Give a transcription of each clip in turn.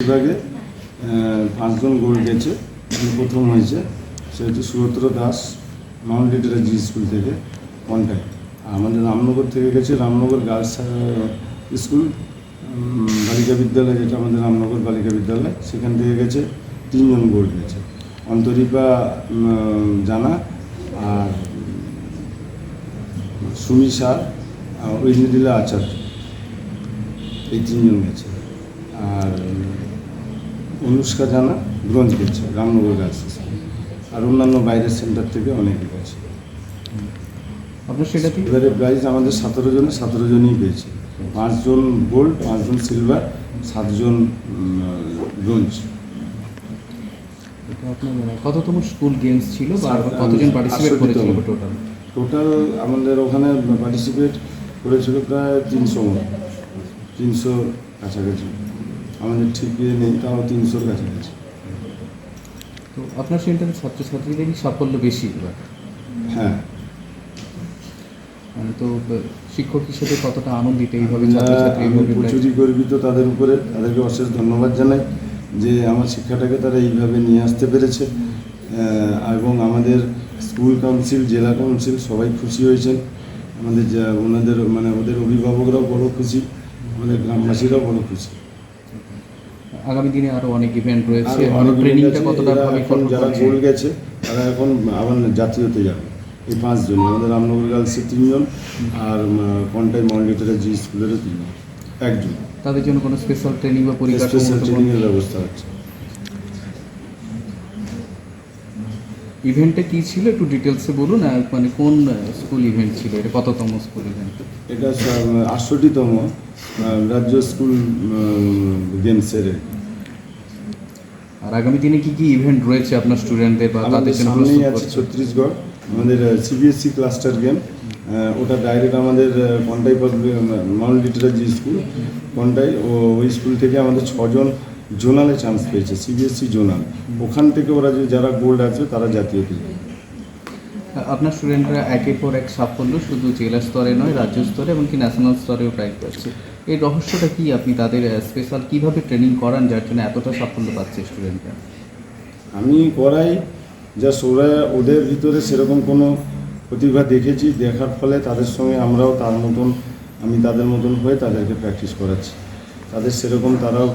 বিভাগে পাঁচজন গোল্ড গেছে প্রথম হয়েছে, সে হচ্ছে Suratra Das Mount Litera Zee school থেকে কন্টাক্ট আর আমাদের রামনগর থেকে গেছে, রামনগর গার্লস স্কুল বালিকা বিদ্যালয়, যেটা আমাদের রামনগর বালিকা বিদ্যালয়, সেখান থেকে গেছে, তিনজন গোল্ড গেছে। অন্তরীপা জানা আর সুমি সার আর ঐন্দ্রিলা আচার্য, এই তিনজন গেছে। আর অনুষ্কা জানা ব্রঞ্জ গেছে রামনগর গার্লস আর অন্যান্য বাইরের সেন্টার থেকে অনেকে গেছে আপনার সেটা কি? এবারে প্রাইজ আমাদের সতেরো জনে সতেরো জনই পেয়েছে। পাঁচজন গোল্ড পাঁচজন সিলভার সাতজন ব্রোঞ্জ। কততম স্কুল গেমস ছিল বা কতজন পার্টিসিপেট। করেছিল টোটাল টোটাল আমাদের ওখানে পার্টিসিপেট করেছিল প্রায় তিনশো তিনশো কাছাকাছি। আমাদের ঠিক নেই তাও তিনশোর কাছাকাছি। তো আপনার সেন্টারের ছাত্রছাত্রীদেরই সাফল্য বেশি এবার? হ্যাঁ। মানে তো শিক্ষক হিসেবে কতটা আনন্দিত এইভাবে ছাত্রছাত্রী এইভাবে প্রচুরই গর্বিত তাদের উপরে তাদেরকে অশেষ ধন্যবাদ জানাই যে আমার শিক্ষাটাকে তারা এইভাবে নিয়ে আসতে পেরেছে। এবং আমাদের স্কুল কাউন্সিল জেলা কাউন্সিল সবাই খুশি হয়েছেন। আমাদের যা ওনাদের মানে ওদের অভিভাবকরাও বড় খুশি আমাদের গ্রামবাসীরাও বড় খুশি। আগামী দিনে আরও অনেক ইভেন্ট রয়েছে। ট্রেনিংটা কতটা এরা ভাবে যারা গোল গেছে তারা এখন আবার জাতীয়তে যাবে। এই পাঁচজন আমাদের রামনগর গার্লসের তিনজন আর কন্টাই মন্ডিটারের জি স্কুলেরও তিনজন। একজন। তাদের জন্য কোনো স্পেশাল ট্রেনিং বা পরিকাঠামো স্পেশাল ট্রেনিংয়ের ব্যবস্থা হচ্ছে ইভেন্টটা কি ছিল? একটু ডিটেলসে বলুন আর মানে কোন স্কুল ইভেন্ট ছিল? এটা কততম স্কুল ইভেন্ট এটা আটষট্টিতম রাজ্য স্কুল গেমসের আর আগামী দিনে কি কি ইভেন্ট রয়েছে আপনার স্টুডেন্টদের বা তাদের জন্য সামনেই আছে করছে? ছত্তিশগড় আমাদের সিবিএসসি ক্লাস্টার গেম ওটা ডাইরেক্ট আমাদের Contai public Mount Litera Zee school Contai ও ওই স্কুল থেকে আমাদের ছজন জোনালে চান্স পেয়েছে সিবিএসসি জোনাল ওখান থেকে ওরা যে যারা গোল্ড আছে তারা জাতীয়তে যাবে আপনার স্টুডেন্টরা একের পর এক সাফল্য শুধু জেলা স্তরে নয় রাজ্য স্তরে এমনকি ন্যাশনাল স্তরেও প্রাইজ পাচ্ছে এই রহস্যটা কি? আপনি তাদের স্পেশাল কীভাবে ট্রেনিং করান যার জন্য এতটা সাফল্য পাচ্ছে স্টুডেন্টরা আমি করাই যা ওরা ওদের ভিতরে সেরকম কোনো প্রতিভা দেখেছি দেখার ফলে তাদের সঙ্গে আমরাও তার মতন আমি তাদের মতন হয়ে তাদেরকে প্র্যাকটিস করাচ্ছি। তাদের সেরকম তারাও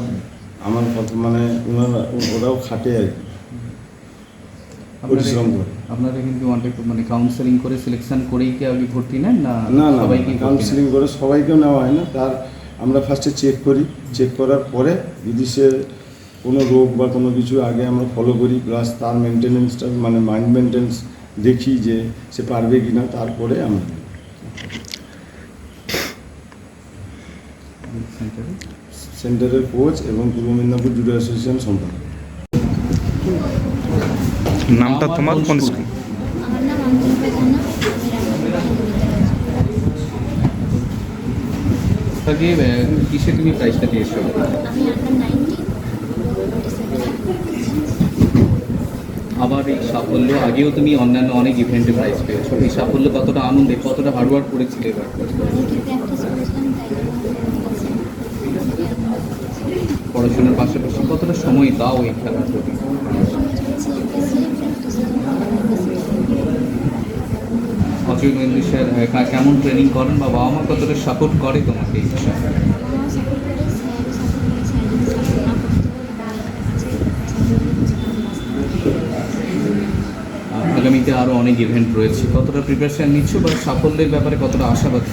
আমার কথা মানে ওনারা ওরাও খাটে আর কি। পরিশ্রম করে। আপনারা কিন্তু অনেক মানে কাউন্সেলিং করে সিলেকশন করেই কি আপনি ভর্তি নেন না না না সবাইকে কাউন্সিলিং করে সবাইকেও নেওয়া হয় না। তার আমরা ফার্স্টে চেক করি। চেক করার পরে যদি সে কোনো রোগ বা কোনো কিছু আগে আমরা ফলো করি প্লাস তার মেনটেনেন্সটা মানে মাইন্ড মেনটেন্স দেখি যে সে পারবে কি না তারপরে আমরা সেন্টারের কোচ এবং পূর্ব মেদিনীপুর জুডো অ্যাসোসিয়েশন সম্পাদক নামটা তোমার কোন স্কুল? স্কুল আমার নাম অঞ্জলি প্রধান আহ, কিসে তুমি প্রাইজটা দিয়েছ? আবার এই সাফল্য আগেও তুমি অন্যান্য অনেক ইভেন্টে প্রাইজ পেয়েছ। এই সাফল্য কতটা আনন্দে কতটা হার্ডওয়ার্ক করেছিলে এবার? পড়াশোনার পাশাপাশি কতটা সময় দাও এই খেলার প্রতি পড়াশোনা চলছে FSC practice Ajay Mahendra sir কেমন ট্রেনিং করেন বা বাবা মা কতটা সাপোর্ট করে তোমাকে এই বিষয়ে? আগামীতে আরও অনেক ইভেন্ট রয়েছে। কতটা প্রিপারেশন নিচ্ছ বা সাফল্যের ব্যাপারে কতটা আশাবাদী?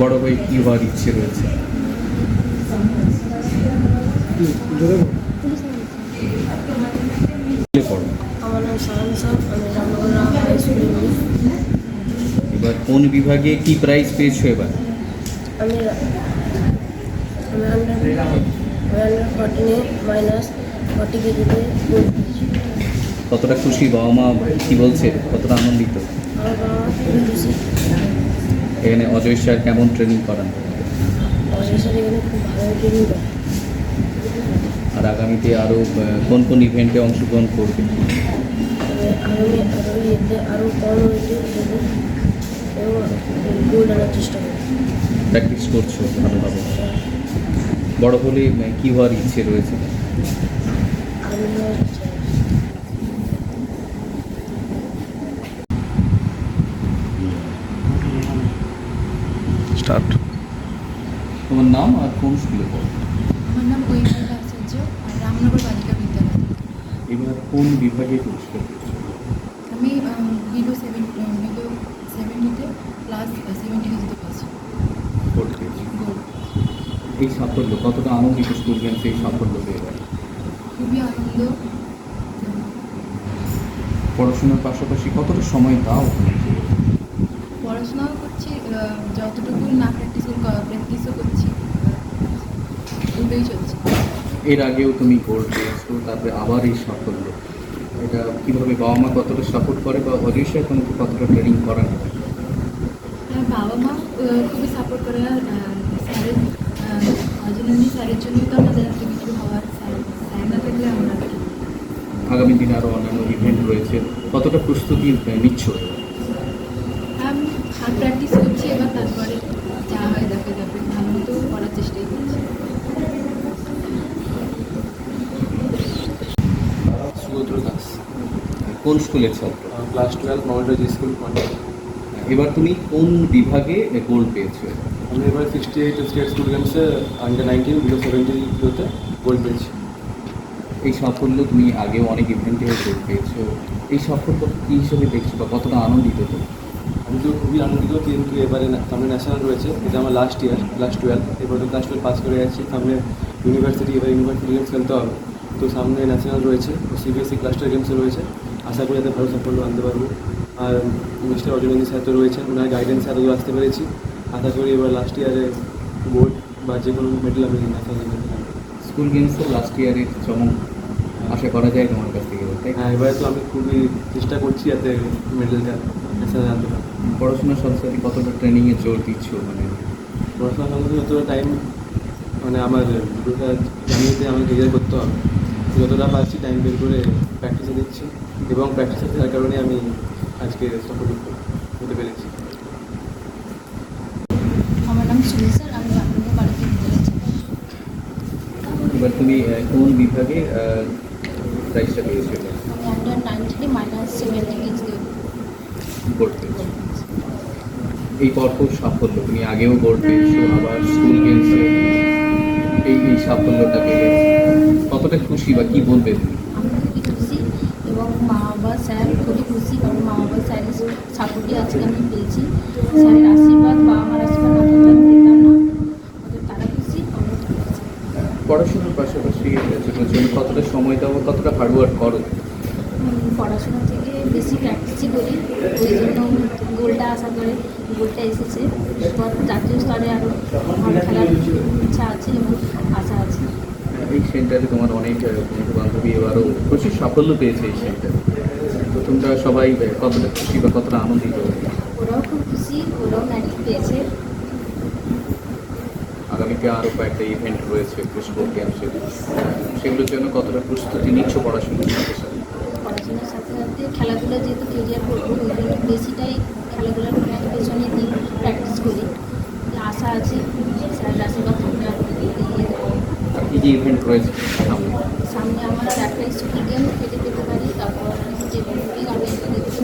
বড় হয়ে কী হওয়ার ইচ্ছে রয়েছে পড়ো আমার নাম সায়ন সাহ আমি রামনগর হাই স্কুলে পড়ি এবার কোন বিভাগে কি প্রাইজ পেয়েছ এবার? আমি আমি আন্ডার আমি আন্ডার ফর্টিনে মাইনাস ফর্টি কেজিতে কতটা খুশি বাবা মা কি বলছে? কতটা আনন্দিত? আমার বাবা মা খুবই খুশি। এখানে অজয় স্যার কেমন ট্রেনিং করান? অজয় স্যার এখানে খুব ভালো ট্রেনিং আর আগামীতে আরও কোন কোন ইভেন্টে অংশগ্রহণ করবে? তবে আগামী আগামী এতে আরও কম ওয়েটে দেবো গোল্ড আনার চেষ্টা করব। প্র্যাকটিস করছ ভালোভাবে। বড় হলে কী হওয়ার ইচ্ছে রয়েছে? স্টার্ট তোমার নাম আর কোন স্কুলে পড়ো? আমার নাম কোন বিভাগে পুরস্কার? আমি বিলো সেভেন বিলো সেভেন্টিতে প্লাস সেভেন্টি কেজিতে পেয়েছি গোল্ড পেয়েছ এই সাফল্য কতটা আনন্দিত স্কুল গেমসে এই সাফল্য পেয়ে খুবই আনন্দ। পড়াশোনার পাশাপাশি কতটা সময় দাও? পড়াশোনাও করছি যতটুকু না প্র্যাকটিস প্র্যাকটিসও করছি দুটোই চলছে। এর আগেও তুমি গোল্ড পেয়েছ তারপরে আবার এই সাফল্য এটা কীভাবে বাবা মা কতটা সাপোর্ট করে বা অরিশা তোমাকে কতটা ট্রেনিং করান হ্যাঁ বাবা মা খুবই সাপোর্ট করে আর স্যারের অজনন্দী স্যারের জন্যই তো আমাদের এত কিছু হওয়ার স্যার স্যার না থাকলে আমরা আগামী দিনে আরও অন্যান্য ইভেন্ট রয়েছে। কতটা প্রস্তুতি নিচ্ছ আমি হাত প্র্যাকটিস করছি এবার তারপরে যা হয় দেখে যাবে ভালো মতো করার চেষ্টাই করছি সুগোত্র দাস কোন স্কুলের ছাত্র? ক্লাস টুয়েলভ মাউন্টেজ স্কুল কন্ট্যাক্ট এবার তুমি কোন বিভাগে গোল্ড পেয়েছ? আমি এবার সিক্সটি এইট স্টেট স্কুল গেমসে আন্ডার নাইনটিন বিলো সেভেন্টিতে গোল্ড পেয়েছি। এই সাফল্য তুমি আগেও অনেক ইভেন্টে গোল্ড পেয়েছ। এই সাফল্য কী হিসেবে দেখছ বা কতটা আনন্দিত তুমি? আমি তো খুবই আনন্দিত কিন্তু এবারে সামনে ন্যাশনাল রয়েছে। এটা আমার লাস্ট ইয়ার ক্লাস টুয়েলভ এবার তো ক্লাস টুয়েলভ পাস করে যাচ্ছি। সামনে ইউনিভার্সিটি এবার ইউনিভার্সিটি গেমস খেলতে হবে। তো সামনে ন্যাশনাল রয়েছে। সিবিএসসি ক্লাস্টার গেমসও রয়েছে। আশা করি যাতে ভালো সাফল্য আনতে পারব। আর মিস্টার অজনন্দী স্যার তো রয়েছেন ওনার গাইডেন্সে এতদূর আসতে পেরেছি। আশা করি এবার লাস্ট ইয়ারে বোর্ড বা যে কোনো মেডেল আমি গেমসে আনব। স্কুল গেমসের লাস্ট ইয়ারের চমক আশা করা যায় তোমার কাছ থেকে হ্যাঁ এবারে তো আমি খুবই চেষ্টা করছি যাতে মেডেলটা ন্যাশনাল আনতে পারি পড়াশোনার সাথে সাথে কতটা ট্রেনিংয়ে জোর দিচ্ছ মানে? পড়াশোনার সাথে যতটা টাইম মানে আমার জানিয়েতে আমাকে ক্লিয়ার করতে হবে। যতটা পারছি টাইম বের করে প্র্যাকটিসে দিচ্ছি। এবং প্র্যাকটিসে থাকার কারণে আমি আজকে সফল হতে পেরেছি। আমার নাম আমি এবার তুমি কোন বিভাগে প্রাইজটা পেয়েছ আমি আন্ডার নাইনটিনে মাইনাস এই পরপর সাফল্য। তুমি আগেও গোল্ড পেয়েছ আবার স্কুল গেমসে এই সাফল্যটা পেয়ে কতটা খুশি বা কি বলবে তুমি আমি খুবই খুশি এবং মা বাবা স্যার খুশি কারণ মা বাবা স্যারের সাপোর্টই আজকে আমি পেয়েছি। স্যারের আশীর্বাদ বা আমার আশীর্বাদ না থাকলে পেতাম না অতএব তারা খুশি আমরা পড়াশোনার পাশাপাশি কতটা সময় দাও কতটা হার্ডওয়ার্ক করো? পড়াশোনা থেকে বেশি প্র্যাকটিসই করি ওই জন্য গোলটা আশা করে গোলটা এসেছে। জাতীয় স্তরে আরও খেলার ইচ্ছা আছে এবং আশা আছে। এই সেন্টারে তোমার অনেক বন্ধু বান্ধবী এবারও প্রচুর সাফল্য পেয়েছে এই সেন্টারে। তোমরা সবাই কতটা খুশি বা কতটা আনন্দিত? ওরাও খুব খুশি ওরাও পেয়েছে। আগামীতে আরও কয়েকটা ইভেন্ট রয়েছে স্পোর্ট গেমসের সেগুলোর জন্য কতটা প্রস্তুতি নিচ্ছ পড়াশোনার সাথে সাথে? পড়াশোনার সাথে সাথে খেলাধুলা যেহেতু কেরিয়ার করব ওই জন্য বেশিটাই খেলাধুলার পেছনে দিই প্র্যাকটিস করি। আশা আছে স্যার আশীর্বাদ আর কী ইভেন্ট রয়েছে সামনে? সামনে আমার একটা স্কুল গেম খেলে পেতে পারি তারপর যে অলিম্পিক আমি এটা দেখতে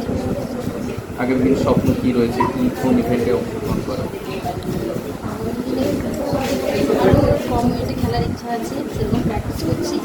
আগামী দিন স্বপ্ন কী রয়েছে? কী কোন ইভেন্টে অংশগ্রহণ করা? আরও কম ওয়েটে খেলার ইচ্ছা আছে সেরকম প্র্যাকটিস করছি।